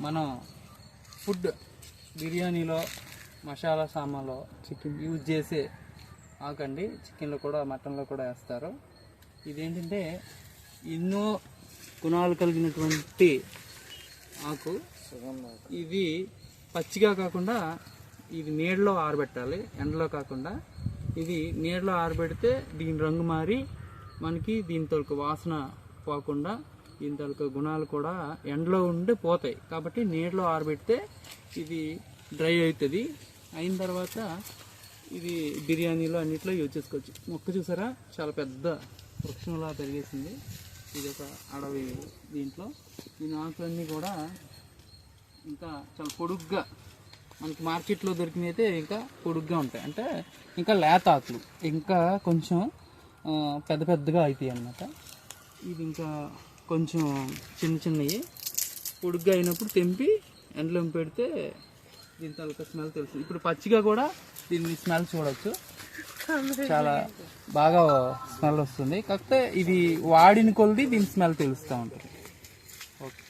మనం ఫుడ్ బిర్యానీలో masala సామాన్లో chicken use చేసే ఆకండి. చికెన్లో కూడా మటన్లో కూడా వేస్తారు. ఇదేంటంటే ఎన్నో గుణాలు కలిగినటువంటి ఆకు. ఇది పచ్చిగా కాకుండా ఇది నీడలో ఆరబెట్టాలి ఎండలో కాకుండా. ఇది నీడలో ఆరబెడితే దీని రంగు మారి మనకి దీని వాసన పోకుండా దీని తొలక గుణాలు కూడా ఎండలో ఉండి పోతాయి. కాబట్టి నీటిలో ఆరబెడితే ఇది డ్రై అవుతుంది. అయిన తర్వాత ఇది బిర్యానీలో అన్నిట్లో యూజ్ చేసుకోవచ్చు. మొక్క చూసారా? చాలా పెద్ద వృక్షంలా పెరిగేసింది. ఇది ఒక అడవి దీంట్లో. ఈ నాకులన్నీ కూడా ఇంకా చాలా పొడుగ్గా మనకి మార్కెట్లో దొరికినవి అయితే ఇంకా పొడుగ్గా ఉంటాయి. అంటే ఇంకా లేత ఆకులు ఇంకా కొంచెం పెద్ద పెద్దగా అవుతాయి అన్నమాట. ఇది ఇంకా కొంచెం చిన్న చిన్నవి పొడుగ్గా అయినప్పుడు తెంపి ఎండలో పెడితే దీని తాలూకా స్మెల్ తెలుస్తుంది ఇప్పుడు పచ్చిగా కూడా దీన్ని స్మెల్ చూడవచ్చు చాలా బాగా స్మెల్ వస్తుంది. కాకపోతే ఇది వాడిన కొలది దీని స్మెల్ తెలుస్తూ ఉంటుంది. ఓకే.